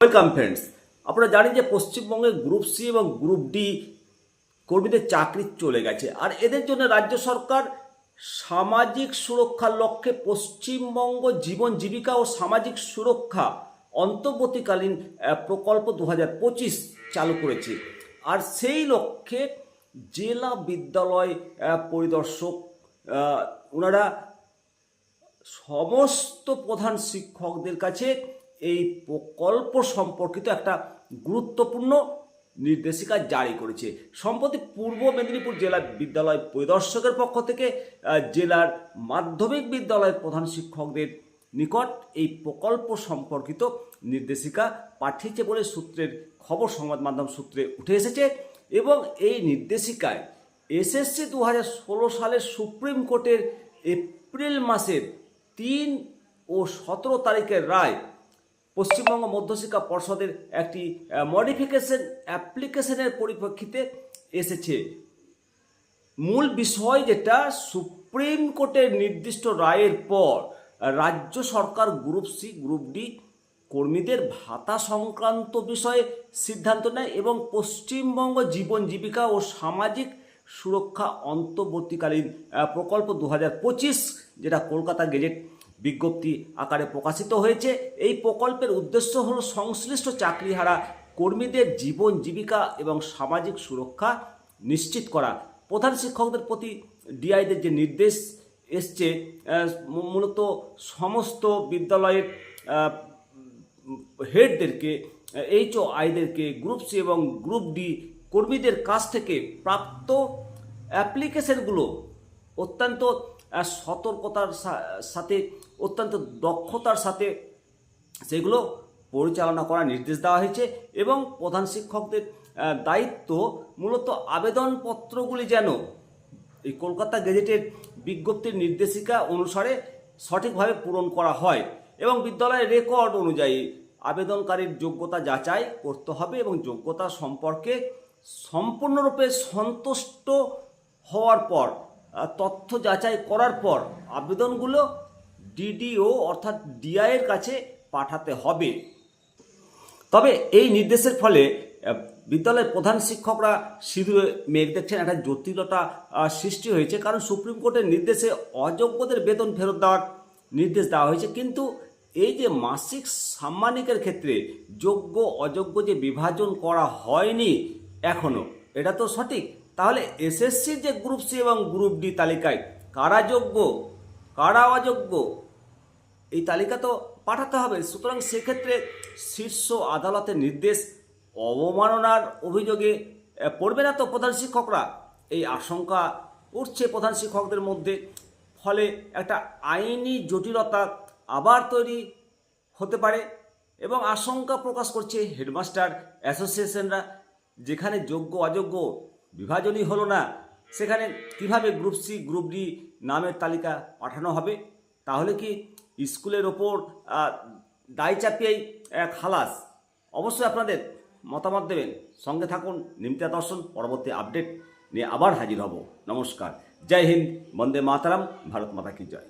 Welcome friends আপনারা জানেন যে পশ্চিমবঙ্গে গ্রুপ সি এবং গ্রুপ ডি কর্মীদের চাকরি চলে গেছে। আর এদের জন্য রাজ্য সরকার সামাজিক সুরক্ষার লক্ষ্যে পশ্চিমবঙ্গ জীবন জীবিকা ও সামাজিক সুরক্ষা অন্তর্বর্তীকালীন প্রকল্প দু চালু করেছে। আর সেই লক্ষ্যে জেলা বিদ্যালয় পরিদর্শক ওনারা সমস্ত প্রধান শিক্ষকদের কাছে এই প্রকল্প সম্পর্কিত একটা গুরুত্বপূর্ণ নির্দেশিকা জারি করেছে। সম্প্রতি পূর্ব মেদিনীপুর জেলা বিদ্যালয় পরিদর্শকের পক্ষ থেকে জেলার মাধ্যমিক বিদ্যালয়ের প্রধান শিক্ষকদের নিকট এই প্রকল্প সম্পর্কিত নির্দেশিকা পাঠিয়েছে বলে সূত্রের খবর সংবাদ মাধ্যম সূত্রে উঠে এসেছে এবং এই নির্দেশিকায় এসএসসি দু হাজার ষোলো সালের সুপ্রিম কোর্টের এপ্রিল মাসের তিন ও সতেরো তারিখের রায় পশ্চিমবঙ্গ মধ্যশিক্ষা পর্ষদের একটি মডিফিকেশন অ্যাপ্লিকেশনের পরিপ্রেক্ষিতে এসেছে। মূল বিষয় যেটা, সুপ্রিম কোর্টের নির্দিষ্ট রায়ের পর, রাজ্য সরকার গ্রুপ সি, গ্রুপ ডি কর্মীদের ভাতা সংক্রান্ত বিষয়ে সিদ্ধান্ত নেয় এবং পশ্চিমবঙ্গ জীবন জীবিকা ও সামাজিক সুরক্ষা অন্তর্বর্তীকালীন প্রকল্প দু হাজার পঁচিশ, যেটা কলকাতা গেজেট বিজ্ঞপ্তি আকারে প্রকাশিত হয়েছে। এই প্রকল্পের উদ্দেশ্য হল সংশ্লিষ্ট চাকরিহারা কর্মীদের জীবন, জীবিকা এবং সামাজিক সুরক্ষা নিশ্চিত করা। প্রধান শিক্ষকদের প্রতি ডিআইদের যে নির্দেশ এসছে মূলত সমস্ত বিদ্যালয়ের হেডদেরকে, এইচ ও আইদেরকে, গ্রুপ সি এবং গ্রুপ ডি কর্মীদের কাছ থেকে প্রাপ্ত অ্যাপ্লিকেশনগুলো অত্যন্ত সতর্কতার সাথে অত্যন্ত দক্ষতার সাথে সেগুলো পরিচালনা করার নির্দেশ দেওয়া হয়েছে এবং প্রধান শিক্ষকদের দায়িত্ব মূলত আবেদনপত্রগুলি যেন এই কলকাতা গেজেটের বিজ্ঞপ্তির নির্দেশিকা অনুসারে সঠিকভাবে পূরণ করা হয় এবং বিদ্যালয়ের রেকর্ড অনুযায়ী আবেদনকারীর যোগ্যতা যাচাই করতে হবে এবং যোগ্যতা সম্পর্কে সম্পূর্ণরূপে সন্তুষ্ট হওয়ার পর তথ্য যাচাই করার পর আবেদনগুলো ডিডিও অর্থাৎ ডিআইয়ের কাছে পাঠাতে হবে। তবে এই নির্দেশের ফলে বিদ্যালয়ের প্রধান শিক্ষকরা সিঁদুরে মেঘ দেখছেন, একটা জটিলতা সৃষ্টি হয়েছে। কারণ সুপ্রিম কোর্টের নির্দেশে অযোগ্যদের বেতন ফেরত দেওয়ার নির্দেশ দেওয়া হয়েছে। কিন্তু এই যে মাসিক সাম্মানিকের ক্ষেত্রে যোগ্য, অযোগ্য যে বিভাজন করা হয়নি এখনও এটা তো সঠিক। তাহলে এসএসসির যে গ্রুপ সি এবং গ্রুপ ডি তালিকায় কারা যোগ্য, কারা অযোগ্য এই তালিকা তো পাঠাতে হবে। সুতরাং সেক্ষেত্রে শীর্ষ আদালতের নির্দেশ অবমাননার অভিযোগে পড়বে না তো প্রধান শিক্ষকরা? এই আশঙ্কা উঠছে প্রধান শিক্ষকদের মধ্যে। ফলে একটা আইনি জটিলতা আবার তৈরি হতে পারে এবং আশঙ্কা প্রকাশ করছে হেডমাস্টার অ্যাসোসিয়েশনরা, যেখানে যোগ্য অযোগ্য বিভাজনই হলো না। সেখানে কীভাবে গ্রুপ সি, গ্রুপ ডি নামের তালিকা পাঠানো হবে? তাহলে কি স্কুলের ওপর দায় চাপিয়েই খালাস। অবশ্যই আপনাদের মতামত দেবেন। সঙ্গে থাকুন, নিমতা দর্শন, পরবর্তী আপডেট নিয়ে আবার হাজির হব। নমস্কার। জয় হিন্দ, বন্দে মাতারাম, ভারত মাতা কি জয়।